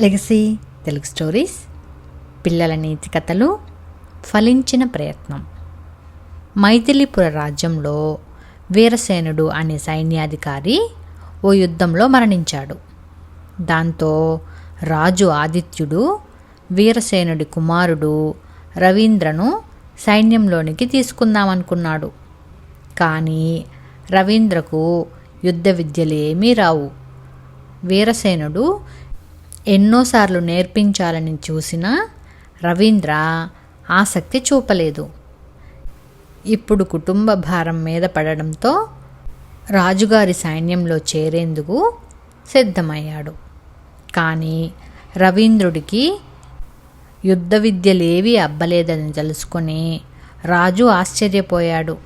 Legacy Telugu stories పిల్లల నీతి కథలు ఫలించిన ప్రయత్నం. మైథిలిపుర రాజ్యంలో వీరసేనుడు అనే సైన్యాధికారి ఓ యుద్ధంలో మరణించాడు. దాంతో రాజు ఆదిత్యుడు వీరసేనుడి కుమారుడు రవీంద్రను సైన్యంలోనికి తీసుకుందామనుకున్నాడు. కానీ రవీంద్రకు యుద్ధ విద్యలు ఏమీ రావు. వీరసేనుడు ఎన్నోసార్లు నేర్పించాలని చూసినా రవీంద్ర ఆసక్తి చూపలేదు. ఇప్పుడు కుటుంబ భారం మీద పడడంతో రాజుగారి సైన్యంలో చేరేందుకు సిద్ధమయ్యాడు. కానీ రవీంద్రుడికి యుద్ధ విద్యలేవి అబ్బలేదని తెలుసుకొని రాజు ఆశ్చర్యపోయాడు.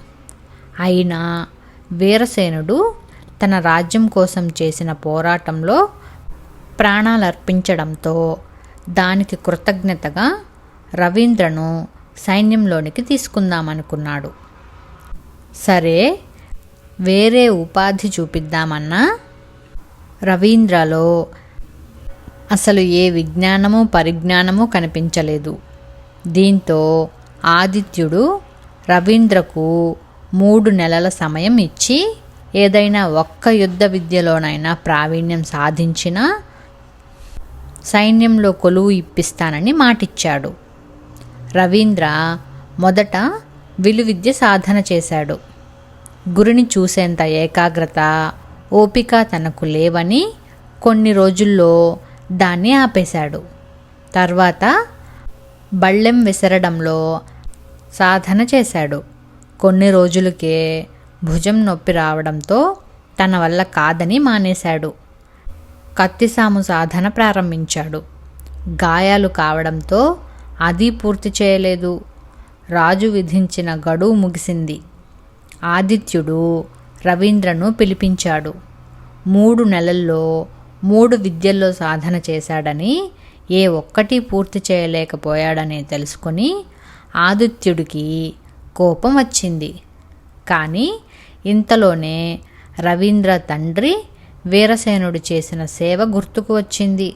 అయినా వీరసేనుడు తన రాజ్యం కోసం చేసిన పోరాటంలో ప్రాణాలు అర్పించడంతో దానికి కృతజ్ఞతగా రవీంద్రను సైన్యంలోనికి తీసుకుందామనుకున్నాడు. సరే వేరే ఉపాధి చూపిద్దామన్నా? రవీంద్రలో అసలు ఏ విజ్ఞానము పరిజ్ఞానము కనిపించలేదు. దీంతో ఆదిత్యుడు రవీంద్రకు మూడు నెలల సమయం ఇచ్చి ఏదైనా ఒక్క యుద్ధ విద్యలోనైనా ప్రావీణ్యం సాధించినా సైన్యంలో కొలువు ఇప్పిస్తానని మాటిచ్చాడు. రవీంద్ర మొదట విలువిద్య సాధన చేశాడు. గురిని చూసేంత ఏకాగ్రత ఓపిక తనకు లేవని కొన్ని రోజుల్లో దాన్ని ఆపేశాడు. తర్వాత బళ్ళెం విసరడంలో సాధన చేశాడు. కొన్ని రోజులకే భుజం నొప్పి రావడంతో తన వల్ల కాదని మానేశాడు. కత్తిసాము సాధన ప్రారంభించాడు. గాయాలు కావడంతో అది పూర్తి చేయలేదు. రాజు విధించిన గడువు ముగిసింది. ఆదిత్యుడు రవీంద్రను పిలిపించాడు. మూడు నెలల్లో మూడు విద్యల్లో సాధన చేశాడని ఏ ఒక్కటి పూర్తి చేయలేకపోయాడని తెలుసుకొని ఆదిత్యుడికి కోపం వచ్చింది. కానీ ఇంతలోనే రవీంద్ర తండ్రి వీరసేనుడు చేసిన సేవ గుర్తుకు వచ్చింది.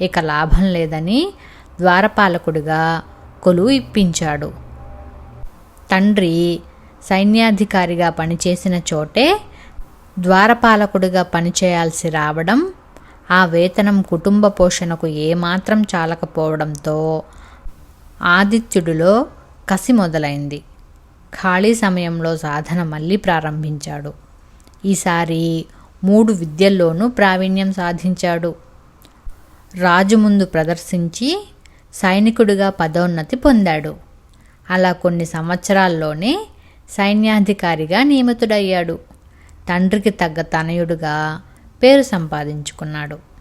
ఇక లాభం లేదని ద్వారపాలకుడిగా కొలువు ఇప్పించాడు. తండ్రి సైన్యాధికారిగా పనిచేసిన చోటే ద్వారపాలకుడిగా పనిచేయాల్సి రావడం ఆ వేతనం కుటుంబ పోషణకు ఏమాత్రం చాలకపోవడంతో ఆదిత్యుడిలో కసి మొదలైంది. ఖాళీ సమయంలో సాధన మళ్ళీ ప్రారంభించాడు. ఈసారి మూడు విద్యల్లోనూ ప్రావీణ్యం సాధించాడు. రాజు ముందు ప్రదర్శించి సైనికుడిగా పదోన్నతి పొందాడు. అలా కొన్ని సంవత్సరాల్లోనే సైన్యాధికారిగా నియమితుడయ్యాడు. తండ్రికి తగ్గ తనయుడుగా పేరు సంపాదించుకున్నాడు.